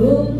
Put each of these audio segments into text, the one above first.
belum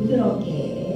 부드럽게.